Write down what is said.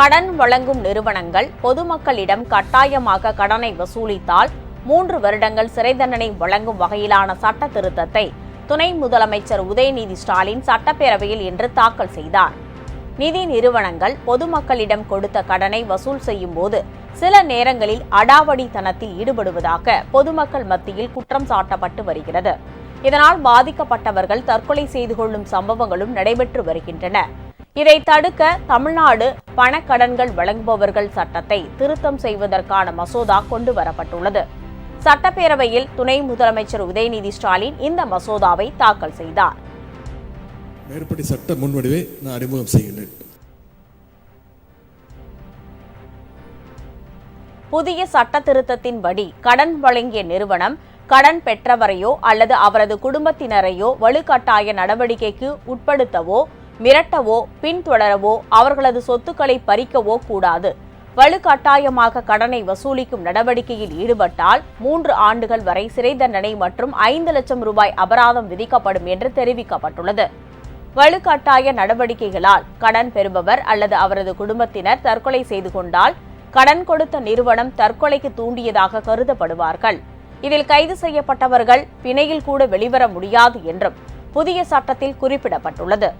கடன் வழங்கும் நிறுவனங்கள் பொதுமக்களிடம் கட்டாயமாக கடனை வசூலித்தால் மூன்று வருடங்கள் சிறை தண்டனை வழங்கும் வகையிலான சட்ட திருத்தத்தை துணை முதலமைச்சர் உதயநிதி ஸ்டாலின் சட்டப்பேரவையில் இன்று தாக்கல் செய்தார். நிதி நிறுவனங்கள் பொதுமக்களிடம் கொடுத்த கடனை வசூல் செய்யும் போது சில நேரங்களில் அடாவடித்தனத்தில் ஈடுபடுவதாக பொதுமக்கள் மத்தியில் குற்றம் சாட்டப்பட்டு வருகிறது. இதனால் பாதிக்கப்பட்டவர்கள் தற்கொலை செய்து கொள்ளும் சம்பவங்களும் நடைபெற்று வருகின்றன. இதை தடுக்க தமிழ்நாடு பணக்கடன்கள் வழங்குபவர்கள் சட்டத்தை திருத்தம் செய்வதற்கான மசோதா கொண்டு வரப்பட்டுள்ளது. சட்டப்பேரவையில் துணை முதலமைச்சர் உதயநிதி ஸ்டாலின் இந்த மசோதாவை தாக்கல் செய்தார். மேற்படி சட்ட முன்வடிவை நான் அறிமுகம் செய்கின்றேன். புதிய சட்ட திருத்தத்தின்படி கடன் வழங்கிய நிறுவனம் கடன் பெற்றவரையோ அல்லது அவரது குடும்பத்தினரையோ வலுக்கட்டாய நடவடிக்கைக்கு உட்படுத்தவோ மிரட்டவோ பின்தொடரவோ அவர்களது சொத்துக்களை பறிக்கவோ கூடாது. வலுக்கட்டாயமாக கடனை வசூலிக்கும் நடவடிக்கையில் ஈடுபட்டால் மூன்று ஆண்டுகள் வரை சிறை தண்டனை மற்றும் ஐந்து லட்சம் ரூபாய் அபராதம் விதிக்கப்படும் என்று தெரிவிக்கப்பட்டுள்ளது. வலுக்கட்டாய நடவடிக்கைகளால் கடன் பெறுபவர் அல்லது அவரது குடும்பத்தினர் தற்கொலை செய்து கொண்டால் கடன் கொடுத்த நிறுவனம் தற்கொலைக்கு தூண்டியதாக கருதப்படுவார்கள். இதில் கைது செய்யப்பட்டவர்கள் பிணையில் கூட வெளிவர முடியாது என்றும் புதிய சட்டத்தில் குறிப்பிடப்பட்டுள்ளது.